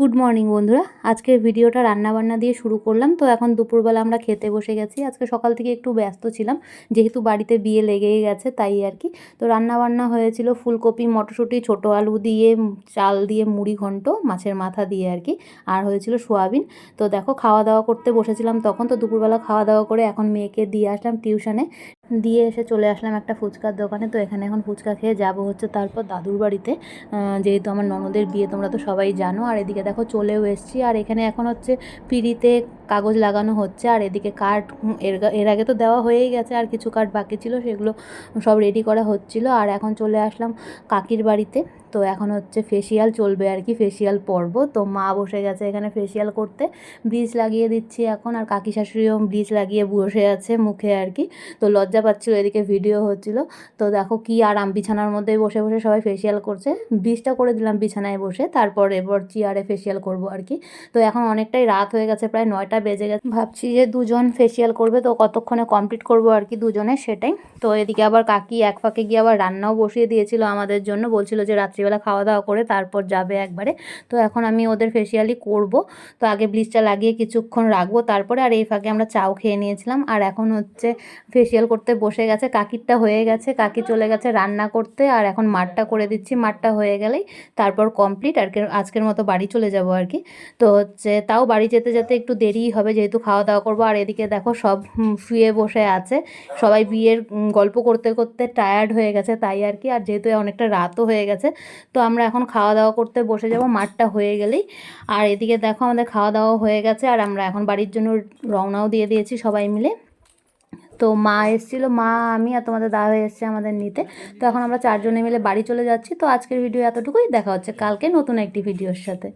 Good morning বন্ধুরা। আজকের ভিডিওটা রান্নাবান্না দিয়ে শুরু করলাম। তো এখন দুপুরবেলা আমরা খেতে বসে গেছি। আজকে সকাল থেকে একটু ব্যস্ত ছিলাম। যেহেতু বাড়িতে বিয়ে লেগেই গেছে, তাই আর কি। তো রান্নাবান্না হয়েছিল ফুলকপি, মটরশুঁটি, ছোটো আলু দিয়ে, চাল দিয়ে, মুড়ি ঘন্ট, মাছের মাথা দিয়ে আর কি। আর হয়েছিল সোয়াবিন। তো দেখো, খাওয়া দাওয়া করতে বসেছিলাম তখন। তো দুপুরবেলা খাওয়া দাওয়া করে এখন মেয়েকে দিয়ে আসলাম টিউশনে। দিয়ে এসে চলে আসলাম একটা ফুচকার দোকানে। তো এখানে এখন ফুচকা খেয়ে যাব হচ্ছে তারপর দাদুর বাড়িতে। যেহেতু আমার ননদের বিয়ে, তোমরা তো সবাই জানো। আর এদিকে দেখো চলেও এসছি। আর এখানে এখন হচ্ছে পিড়িতে কাগজ লাগানো হচ্ছে, আর এদিকে কার্ড এর আগে তো দেওয়া হয়েই গেছে, আর কিছু কার্ড বাকি ছিল, সেগুলো সব রেডি করা হচ্ছিল, আর এখন চলে আসলাম কাকির বাড়িতে। তো এখন হচ্ছে ফেসিয়াল চলবে আর কি ফেসিয়াল পর্ব। তো মা বসে গেছে এখানে ফেসিয়াল করতে ব্লিচ লাগিয়ে দিচ্ছি এখন, আর কাকি শাশুড়িও ব্লিচ লাগিয়ে বসে আছে মুখে আর কি। তো লজ্জা পাচ্ছিল, এদিকে ভিডিও হচ্ছিল। তো দেখো কি আরাম বিছানার মধ্যে বসে বসে সবাই ফেসিয়াল করছে। ব্লিচটা করে দিলাম বিছানায় বসে, তারপর এবার চেয়ারে ফেসিয়াল করব আর কি। তো এখন অনেকটাই রাত হয়ে গেছে, প্রায় নয়টা বেজে গেছে। ভাবছি যে দুজন ফেসিয়াল করবে, তো কতক্ষণে কমপ্লিট করব আর কি দুজনে সেটাই। তো এদিকে আবার কাকি এক ফাঁকে গিয়ে আবার রান্নাও বসিয়ে দিয়েছিল আমাদের জন্য। বলছিল যে রাত্রিবেলা খাওয়া দাওয়া করে তারপর যাবে একবারে। তো এখন আমি ওদের ফেসিয়ালই করব। তো আগে ব্লিচটা লাগিয়ে কিছুক্ষণ রাখব। তারপরে আর এই ফাঁকে আমরা চাও খেয়ে নিয়েছিলাম। আর এখন হচ্ছে ফেসিয়াল করতে বসে গেছে। কাকিরটা হয়ে গেছে। কাকি চলে গেছে রান্না করতে। আর এখন মাঠটা করে দিচ্ছি। মাঠটা হয়ে গেলেই তারপর কমপ্লিট আর আজকের মতো বাড়ি চলে যাব আর কি। তো হচ্ছে তাও বাড়ি যেতে যেতে একটু দেরিই হবে যেহেতু খাওয়া দাওয়া করব। আর এদিকে দেখো সব শুয়ে বসে আছে। সবাই বিয়ের গল্প করতে করতে টায়ার্ড হয়ে গেছে তাই আর কি। আর যেহেতু অনেকটা রাতও হয়ে গেছে, তো আমরা এখন খাওয়া দাওয়া করতে বসে যাব মাঠটা হয়ে গেলেই। আর এদিকে দেখো আমাদের খাওয়া দাওয়া হয়ে গেছে আর আমরা এখন বাড়ির জন্য রওনাও দিয়ে দিয়েছি সবাই মিলে। তো মা এসেছিল, মা, আমি আর তোমাদের দাদা এসছে আমাদের নিতে। তো এখন আমরা চারজনে মিলে বাড়ি চলে যাচ্ছি। তো আজকের ভিডিও এতটুকুই। দেখা হচ্ছে কালকে নতুন একটি ভিডিওর সাথে।